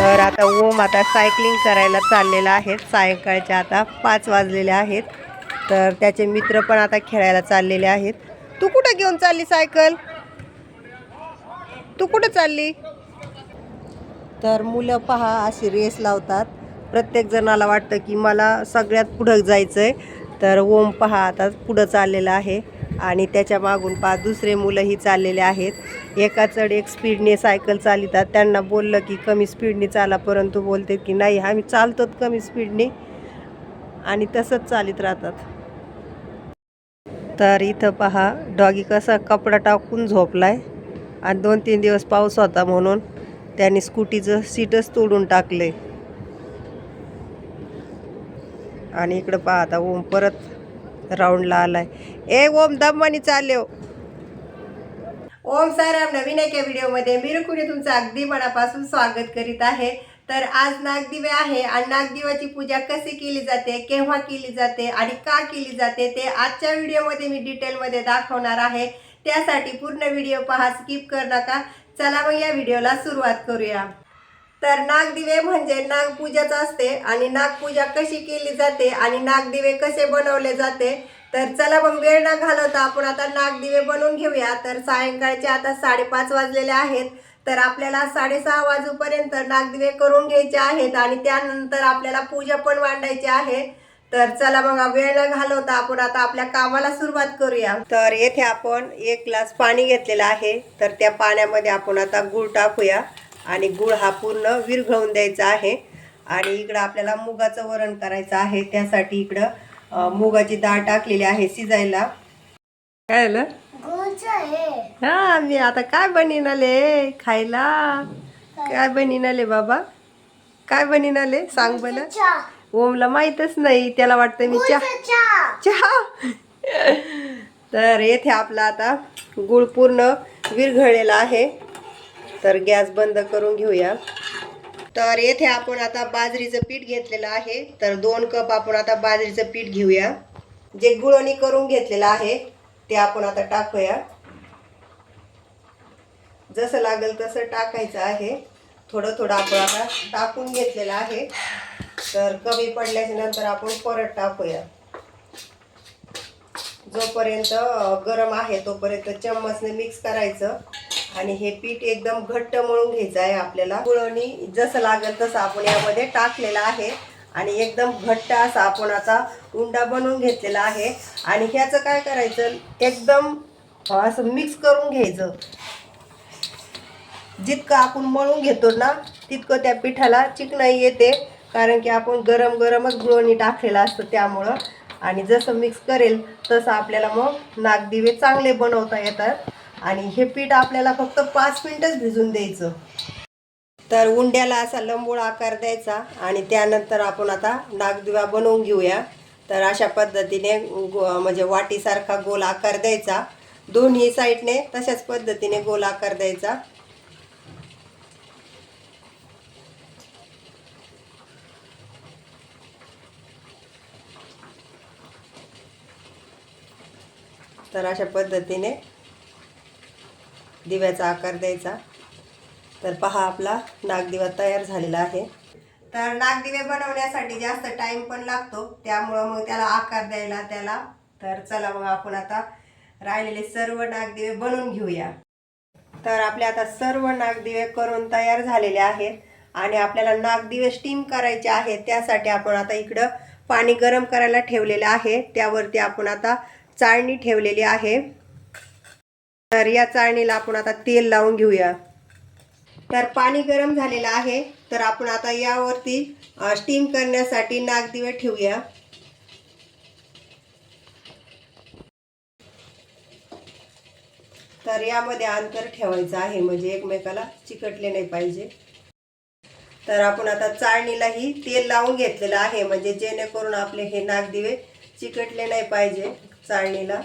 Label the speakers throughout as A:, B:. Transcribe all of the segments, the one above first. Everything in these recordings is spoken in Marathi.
A: तर आता ओम आता सायकलिंग करायला चाललेला आहे. सायंकाळच्या आता पाच वाजलेले आहेत. तर त्याचे मित्र पण आता खेळायला चाललेले आहेत. तू कुठं घेऊन चालली सायकल तू कुठं चालली? तर मुलं पहा अशी रेस लावतात. प्रत्येक जणाला वाटतं की मला सगळ्यात पुढं जायचं आहे तर ओम पहा आता पुढं चाललेला आहे. आणि त्याच्या मागून पाच दुसरे मुलंही चाललेले आहेत. एका चढ एक स्पीडने सायकल चालितात. त्यांना बोललं की कमी स्पीडने चाला. परंतु बोलते की नाही आम्ही चालतो कमी स्पीडने. आणि तसंच चालित राहतात. तर इथं पहा डॉगी कसा कपडा टाकून झोपलाय. आणि दोन तीन दिवस पाऊस होता म्हणून त्यांनी स्कूटीचं सीटच तोडून टाकले आणि इकडं पहा आता ओम परत राऊंडला आलाय. ए ओम दमवानी चालले हो. ओम साराम नवीन एका व्हिडिओमध्ये मी रुकुणी तुमचं अगदी मनापासून स्वागत करीत आहे. तर आज नागदिवे आहे आणि नागदिवाची पूजा कशी केली जाते केव्हा केली जाते आणि का केली जाते ते आजच्या व्हिडिओमध्ये मी डिटेलमध्ये दाखवणार आहे. त्यासाठी पूर्ण व्हिडिओ पहा स्किप कर नका. चला मग या व्हिडिओला सुरुवात करूया. तर नागदिवे म्हणजे नागपूजाच असते आणि नागपूजा कशी केली जाते आणि नागदिवे कसे बनवले जाते तर चला मग वेळ न घालवता आपण आता नागदिवे बनवून घेऊया. तर सायंकाळचे आता साडेपाच वाजलेले आहेत तर आपल्याला साडेसहा वाजूपर्यंत नागदिवे करून घ्यायचे आहेत आणि त्यानंतर आपल्याला पूजा पण मांडायची आहे. तर चला मग वेळ न घालवता आपण आता आपल्या कामाला सुरुवात करूया. तर येथे आपण एक ग्लास पाणी घेतलेलं आहे. तर त्या पाण्यामध्ये आपण आता गुळ टाकूया. आणि गुळ हा पूर्ण विरघळून द्यायचा आहे. आणि इकडं आपल्याला मुगाचं वरण करायचं आहे. त्यासाठी इकडं मुगाची डाळ टाकलेली आहे शिजायला. काय झालं हा मी आता काय बनीन आले खायला. काय बनीन आले बाबा? काय बनीन आले सांग बरं. ओमला माहीतच नाही. त्याला वाटतं मी चहा. चहा. तर येथे आपला आता गुळ पूर्ण विरघळलेला आहे. तर गॅस बंद करून घेऊया. तर येथे आपण आता बाजरीचं पीठ घेतलेलं आहे. तर दोन कप आपण आता बाजरीचं पीठ घेऊया. जे गुळणी करून घेतलेलं आहे ते आपण आता टाकूया. जसं लागेल तसं टाकायचं आहे. थोडं थोडं आपण आता टाकून घेतलेलं आहे. तर कमी पडल्याच्या नंतर आपण परत टाकूया. जोपर्यंत गरम आहे तोपर्यंत चम्मचने मिक्स करायचं. आणि हे पीठ एकदम घट्ट मळून घ्यायचं आहे आपल्याला. गुळवणी जसं लागेल तसं आपण यामध्ये टाकलेलं आहे. आणि एकदम घट्ट असा आपण आता उंडा बनवून घेतलेला आहे. आणि ह्याचं काय करायचं? एकदम असं मिक्स करून घ्यायचं. जितकं आपण मळून घेतो ना तितकं त्या पिठाला चिकनाई येते. कारण की आपण गरम गरमच गुळवणी टाकलेलं असतं त्यामुळं. आणि जसं मिक्स करेल तसं आपल्याला मग नागदिवे चांगले बनवता येतात. आणि हे पीठ आपल्याला फक्त पाच मिनिटच भिजून द्यायचं. तर उंड्याला असा लंबोळ आकार द्यायचा आणि त्यानंतर आपण आता नागदिवा बनवून घेऊया. तर अशा पद्धतीने म्हणजे वाटीसारखा गोल आकार द्यायचा. दोन्ही साईडने तशाच पद्धतीने गोल आकार द्यायचा. तर अशा पद्धतीने दिव्याचा आकार द्यायचा. तर पहा आपला नागदिवा तयार झालेला आहे. तर नागदिवे बनवण्यासाठी जास्त टाइम पण लागतो. त्यामुळं मग त्याला आकार द्यायला त्याला. तर चला मग आपण आता राहिलेले सर्व नागदिवे बनवून घेऊया. तर आपले आता सर्व नागदिवे करून तयार झालेले आहेत. आणि आपल्याला नागदिवे स्टीम करायचे आहेत. त्यासाठी आपण आता इकडं पाणी गरम करायला ठेवलेलं आहे. त्यावरती आपण आता चाळणी ठेवलेली आहे. तर या चाळणीला आपण आता तेल लावून घेऊया. तर पाणी गरम झालेलं आहे. तर आपण आता यावरती स्टीम करण्यासाठी नागदिवे ठेवूया. तर यामध्ये अंतर ठेवायचं आहे म्हणजे एकमेकाला चिकटले नाही पाहिजे. तर आपण आता चाळणीलाही तेल लावून घेतलेलं आहे म्हणजे जेणेकरून आपले हे नागदिवे चिकटले नाही पाहिजे चाळणीला.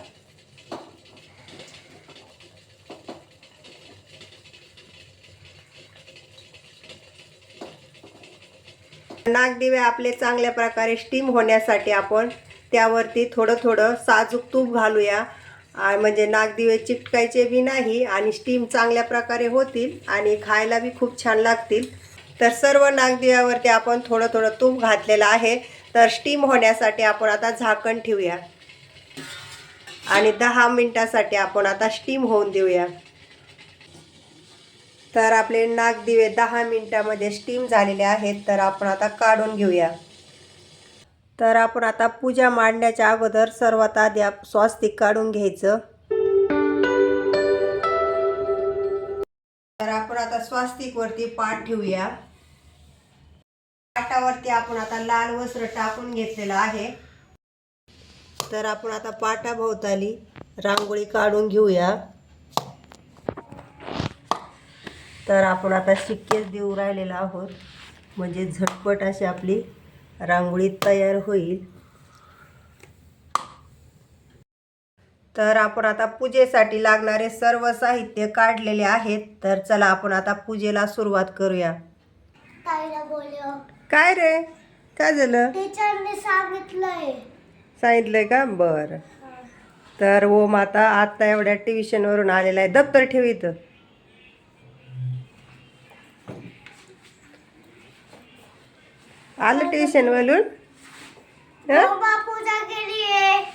A: नागदिवे आपले चांगल्या प्रकारे स्टीम होण्यासाठी आपण त्यावरती थोडं थोडं साजूक तूप घालूया. म्हणजे नागदिवे चिटकायचे बी नाही आणि स्टीम चांगल्या प्रकारे होतील आणि खायला बी खूप छान लागतील. तर सर्व नागदिव्यावरती आपण थोडं थोडं तूप घातलेलं आहे. तर स्टीम होण्यासाठी आपण आता झाकण ठेवूया. आणि दहा मिनटासाठी आपण आता स्टीम होऊन देऊया. तर आपले नागदिवे दहा मिनिटामध्ये स्टीम झालेले आहेत तर आपण आता काढून घेऊया. तर आपण आता पूजा मांडण्याच्या अगोदर सर्वात आधी आप स्वास्तिक काढून घ्यायचं. तर आपण आता स्वास्तिकवरती पाठ ठेवूया. पाटावरती आपण आता लाल वस्त्र टाकून घेतलेलं आहे. तर आपण आता पाटाभोवताली रांगोळी काढून घेऊया. तर आपण आता शिक्केच देऊ राहिलेलो आहोत. म्हणजे झटपट अशी आपली रांगोळी तयार होईल. तर आपण आता पूजेसाठी लागणारे सर्व साहित्य काढलेले आहेत. तर चला आपण आता पूजेला सुरुवात करूया. काय रे? काय झालं?
B: सांगितलंय.
A: सांगितलंय का? बरं. तर ओम आता आत्ता एवढ्या ट्युशनवरून आलेला आहे. दप्तर ठेव इथं. आलं ट्युशनवरून हं?
B: बाबा पूजा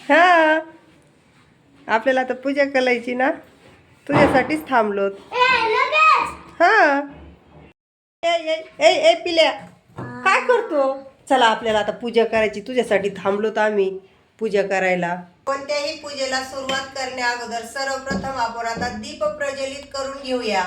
A: हा. आपल्याला आता पूजा करायची ना? तुझ्यासाठीच थांबलो. हा. ए ए ए ए पिल्या. काय करतो? चला आपल्याला आता पूजा करायची. तुझ्यासाठी थांबलो तर आम्ही पूजा करायला. कोणत्याही पूजेला सुरुवात करण्या अगोदर सर्वप्रथम आपण आता दीप प्रज्वलित करून घेऊया.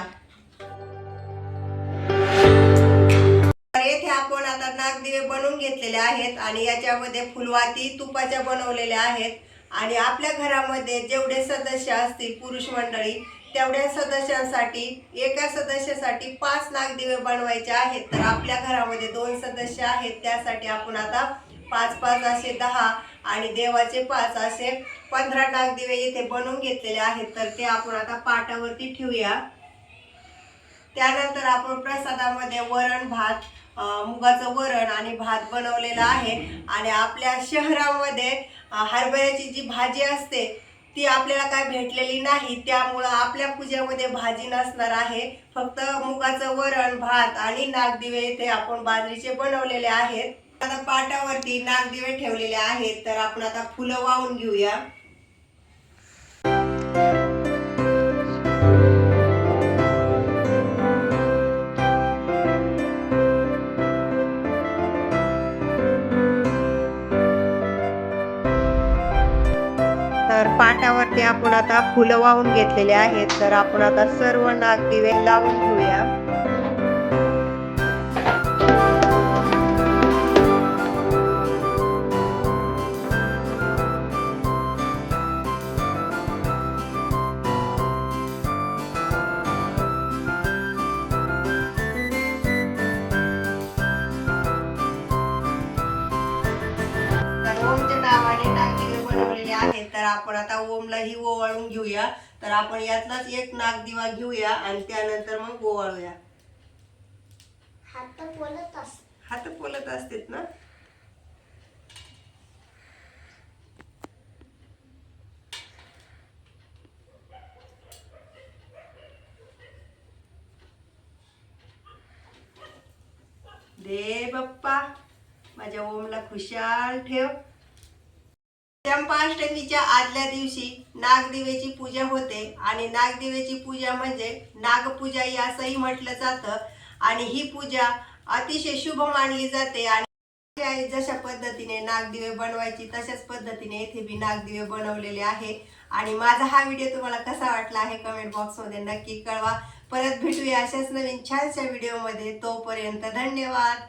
A: तर येथे आपण आता नागदिवे बनवून घेतलेले आहेत आणि याच्यामध्ये फुलवाती तुपाच्या बनवलेल्या आहेत. आणि आपल्या घरामध्ये जेवढे सदस्य असतील पुरुष मंडळी तेवढ्या सदस्यांसाठी एका सदस्यासाठी पाच नागदिवे बनवायचे आहेत. तर आपल्या घरामध्ये दोन सदस्य आहेत त्यासाठी आपण आता पाच पाच असे दहा आणि देवाचे पाच असे पंधरा नागदिवे इथे बनवून घेतलेले आहेत. तर ते आपण आता पाटावरती ठेवूया. त्यानंतर आपण प्रसादामध्ये वरण भात मुगाचं वरण आणि भात बनवलेला आहे. आणि आपल्या शहरामध्ये हरभऱ्याची जी भाजी असते ती आपल्याला काय भेटलेली नाही. त्यामुळं आपल्या पूजेमध्ये भाजी नसणार आहे. फक्त मुगाचं वरण भात आणि नागदिवे इथे आपण बाजरीचे बनवलेले आहेत. आता पाटावरती नागदिवे ठेवलेले आहेत. तर आपण आता फुलं वाहून घेऊया. आपण आता फुलं वाहून घेतलेले आहेत तर आपण आता सर्व नागदिवे लावून घेऊया. आपण आता ओमलाही ओवाळून घेऊया. तर आपण यातलाच एक नागदिवा घेऊया आणि त्यानंतर मग ओवाळूया.
B: हात बोलत अस
A: हात बोलत असतेत ना? दे बाप्पा माझ्या ओमला खुशाल ठेव. चंपाष्टमीच्या आदल्या दिवशी नागदिवेची पूजा होते आणि नागदिवेची पूजा म्हणजे नागपूजा असंही म्हटलं जातं. आणि ही पूजा अतिशय शुभ मानली जाते आणि जशा पद्धतीने नागदिवे बनवायची तशाच पद्धतीने येथे बी नागदिवे बनवलेले आहे. आणि माझा हा व्हिडिओ तुम्हाला कसा वाटला आहे कमेंट बॉक्समध्ये नक्की कळवा. परत भेटूया अशाच नवीन छानशा व्हिडिओमध्ये. तोपर्यंत धन्यवाद.